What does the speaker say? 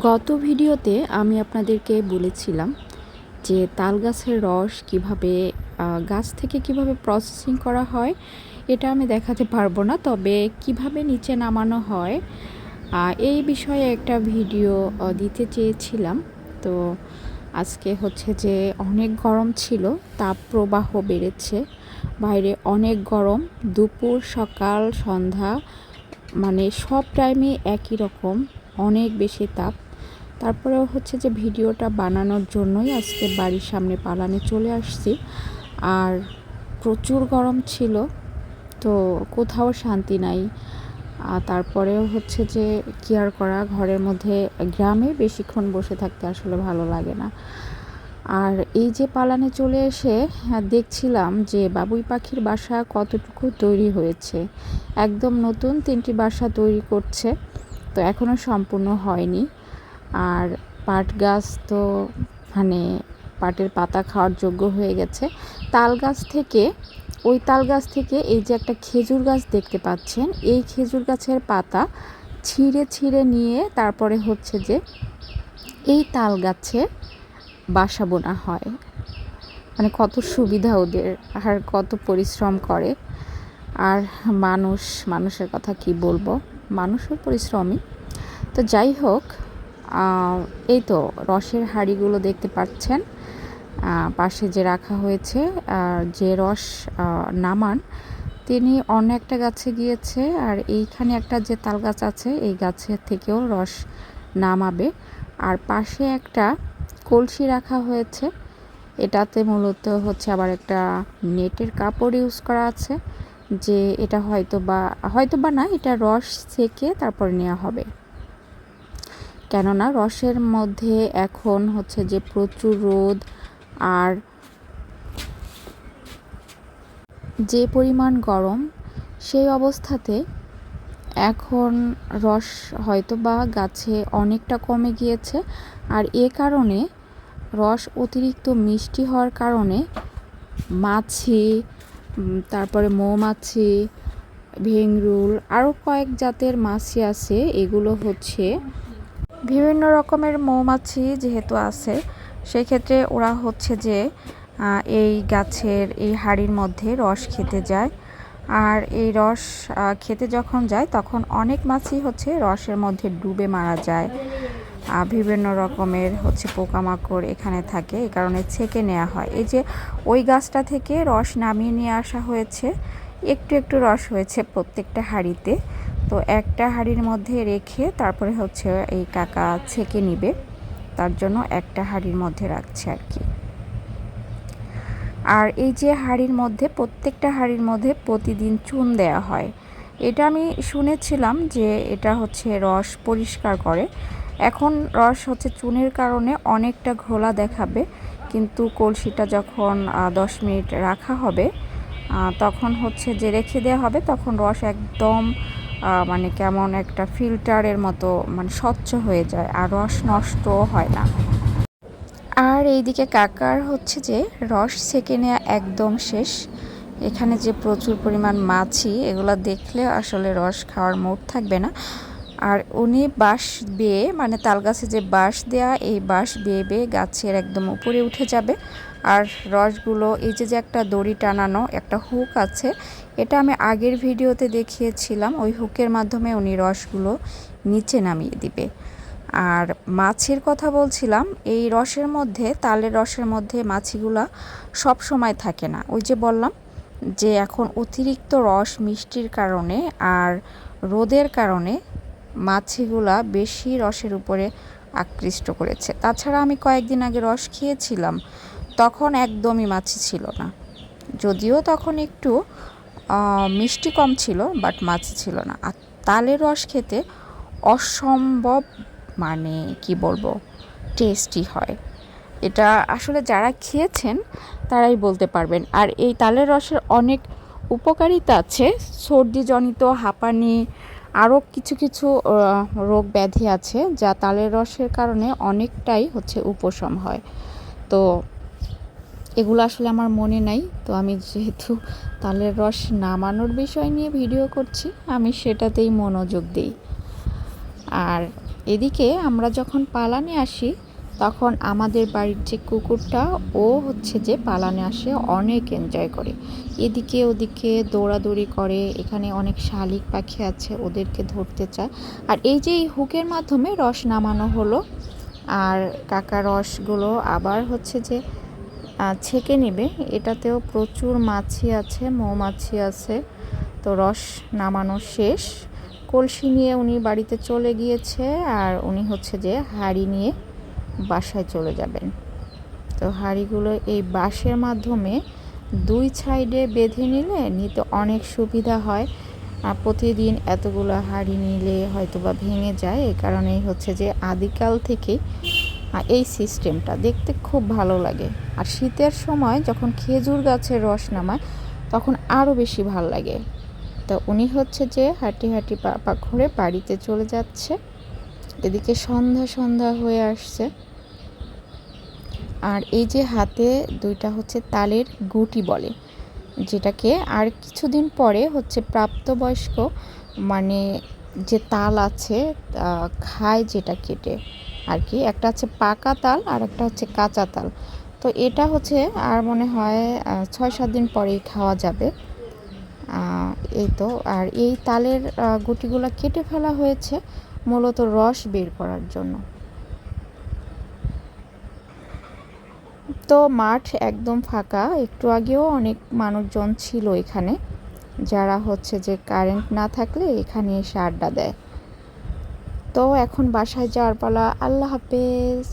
গত ভিডিওতে আমি আপনাদেরকে বলেছিলাম যে তাল গাছের রস কীভাবে গাছ থেকে কীভাবে প্রসেসিং করা হয়, এটা আমি দেখাতে পারব না, তবে কীভাবে নিচে নামানো হয় এই বিষয়ে একটা ভিডিও দিতে চেয়েছিলাম। তো আজকে হচ্ছে যে অনেক গরম ছিল, তাপ প্রবাহ বেড়েছে, বাইরে অনেক গরম, দুপুর, সকাল, সন্ধ্যা মানে সব টাইমে একই রকম, অনেক বেশি তাপ। তারপরেও হচ্ছে যে ভিডিওটা বানানোর জন্যই আজকে বাড়ির সামনে পালানে চলে আসছি। আর প্রচুর গরম ছিল তো কোথাও শান্তি নাই। আর তারপরেও হচ্ছে যে কেয়ার করা ঘরের মধ্যে গ্রামে বেশিক্ষণ বসে থাকতে আসলে ভালো লাগে না। আর এই যে পালানে চলে এসে হ্যাঁ, দেখছিলাম যে বাবুই পাখির বাসা কতটুকু তৈরি হয়েছে। একদম নতুন তিনটি বাসা তৈরি করছে তো এখনও সম্পূর্ণ হয়নি। আর পাট গাছ তো মানে পাটের পাতা খাওয়ার যোগ্য হয়ে গেছে। তাল গাছ থেকে, ওই তাল গাছ থেকে এই যে একটা খেজুর গাছ দেখতে পাচ্ছেন, এই খেজুর গাছের পাতা ছিঁড়ে ছিঁড়ে নিয়ে তারপরে হচ্ছে যে এই তাল গাছে বাসা বোনা হয়। মানে কত সুবিধা ওদের, আর কত পরিশ্রম করে। আর মানুষ, মানুষের কথা কি বলব? মানুষও পরিশ্রমী তো যাই হোক এই তো রসের হাঁড়িগুলো দেখতে পাচ্ছেন। পাশে যে রাখা হয়েছে যে রস নামান, তিনি অন্য একটা গাছে গিয়েছে, আর এইখানে একটা যে তাল গাছ আছে, এই গাছের থেকেও রস নামাবে। আর পাশে একটা কলসি রাখা হয়েছে, এটাতে মূলত হচ্ছে আবার একটা নেটের কাপড় ইউজ করা আছে, যে এটা হয়তো বা হয়তো বা না, এটা রস থেকে তারপর নেওয়া হবে। কেননা রসের মধ্যে এখন হচ্ছে যে প্রচুর রোদ আর যে পরিমাণ গরম, সেই অবস্থাতে এখন রস হয়তো বা গাছে অনেকটা কমে গিয়েছে আর এ কারণে রস অতিরিক্ত মিষ্টি হওয়ার কারণে মাছি তারপরে মৌমাছি ভেংরুল আরও কয়েক জাতের মাছি আছে, এগুলো হচ্ছে বিভিন্ন রকমের মৌমাছি যেহেতু আছে, সেক্ষেত্রে ওরা হচ্ছে যে এই গাছের, এই হাড়ির মধ্যে রস খেতে যায়। আর এই রস খেতে যখন যায়, তখন অনেক মাছি হচ্ছে রসের মধ্যে ডুবে মারা যায়। বিভিন্ন রকমের হচ্ছে পোকামাকড় এখানে থাকে এই কারণে ছেঁকে নেওয়া হয়। এই যে, ওই গাছটা থেকে রস নামিয়ে নিয়ে আসা হয়েছে, একটু একটু রস হয়েছে প্রত্যেকটা হাঁড়িতে। তো একটা হাঁড়ির মধ্যে রেখে তারপরে হচ্ছে এই কাকা ছেঁকে নিবে। তার জন্য একটা হাঁড়ির মধ্যে রাখছে আর কি। আর এই যে হাঁড়ির মধ্যে, প্রত্যেকটা হাঁড়ির মধ্যে প্রতিদিন চুন দেয়া হয়। এটা আমি শুনেছিলাম যে এটা হচ্ছে রস পরিষ্কার করে। এখন রস হচ্ছে চুনের কারণে অনেকটা ঘোলা দেখাবে। কিন্তু কলসিটা যখন দশ মিনিট রাখা হবে তখন হচ্ছে যে রেখে দেওয়া হবে, তখন রস একদম মানে কেমন একটা ফিল্টারের মতো মানে স্বচ্ছ হয়ে যায়, আর রস নষ্টও হয় না। আর এইদিকে কাকার হচ্ছে যে, রস ছেঁকে নেওয়া একদম শেষ। এখানে যে প্রচুর পরিমাণ মাছি, এগুলো দেখলে আসলে রস খাওয়ার মুড থাকবে না। আর উনি বাঁশ বেয়ে মানে তাল গাছে যে বাঁশ দেয়া, এই বাঁশ বেয়ে বেয়ে গাছের একদম উপরে উঠে যাবে। আর রসগুলো, এই যে যে একটা দড়ি টানানো, একটা হুক আছে, এটা আমি আগের ভিডিওতে দেখিয়েছিলাম, ওই হুকের মাধ্যমে উনি রসগুলো নিচে নামিয়ে দিবে। আর মাছের কথা বলছিলাম, এই রসের মধ্যে, তালের রসের মধ্যে মাছিগুলা সব সময় থাকে না। ওই যে বললাম যে এখন অতিরিক্ত রস মিষ্টির কারণে আর রোদের কারণে মাছিগুলা বেশি রসের উপরে আকৃষ্ট করেছে। তাছাড়া আমি কয়েকদিন আগে রস খেয়েছিলাম তখন একদমই মাছি ছিল না। যদিও তখন একটু মিষ্টি কম ছিল বাট মাছি ছিল না। আর তালের রস খেতে অসম্ভব মানে কি বলব টেস্টি হয়। এটা আসলে যারা খেয়েছেন, তারাই বলতে পারবেন। আর এই তালের রসের অনেক উপকারিতা আছে। সর্দিজনিত, হাঁপানি আরও কিছু কিছু রোগ ব্যাধি আছে, যা তালের রসের কারণে অনেকটাই হচ্ছে উপশম হয়। তো এগুলো আসলে আমার মনে নাই। তো আমি যেহেতু তালের রস নামানোর বিষয় নিয়ে ভিডিও করছি, আমি সেটাতেই মনোযোগ দিই। আর এদিকে আমরা যখন পালানে আসি, তখন আমাদের বাড়ির যে কুকুরটা, ও হচ্ছে যে পালানে আসে, অনেক এনজয় করে। এদিকে ওদিকে দৌড়াদৌড়ি করে, এখানে অনেক শালিক পাখি আছে, ওদেরকে ধরতে চায়। আর এই যে এই হুকের মাধ্যমে রস নামানো হলো, আর কাকা রসগুলো আবার হচ্ছে যে ছেঁকে নেবে। এটাতেও প্রচুর মাছি আছে, মৌমাছি আছে। তো রস নামানো শেষ। কলসি নিয়ে উনি বাড়িতে চলে গিয়েছে আর উনি হচ্ছে যে হাঁড়ি নিয়ে বাসায় চলে যাবেন। তো হাঁড়িগুলো এই বাঁশের মাধ্যমে দুই সাইডে বেঁধে নিলে নিতে অনেক সুবিধা হয়। আর প্রতিদিন এতগুলো হাঁড়ি নিলে হয়তো বা ভেঙে যায়। এ কারণেই হচ্ছে যে আদিকাল থেকেই আহ, এই সিস্টেমটা দেখতে খুব ভালো লাগে। আর শীতের সময় যখন খেজুর গাছের রস নামায় তখন আরও বেশি ভালো লাগে। তো উনি হচ্ছে যে হাঁটি হাঁটি পা করে বাড়িতে চলে যাচ্ছে। এদিকে সন্ধ্যা সন্ধ্যা হয়ে আসছে। আর এই যে হাতে দুইটা হচ্ছে তালের গুটি বলে যেটাকে আর কিছুদিন পরে হচ্ছে প্রাপ্তবয়স্ক মানে যে তাল আছে খায় যেটা কেটে। আর কি। একটা হচ্ছে পাকা তাল আর একটা হচ্ছে কাঁচা তাল। তো এটা হচ্ছে আর মনে হয় ছয় সাত দিন পরেই খাওয়া যাবে। এই তো। আর এই তালের গুটিগুলো কেটে ফেলা হয়েছে মূলত রস বের করার জন্য। তো মাঠ একদম ফাঁকা। একটু আগেও অনেক মানুষজন ছিল এখানে, যারা হচ্ছে যে কারেন্ট না থাকলে এখানে এসে আড্ডা দেয়। তো এখন বাসায় যাওয়ার পালা। আল্লাহ হাফেজ।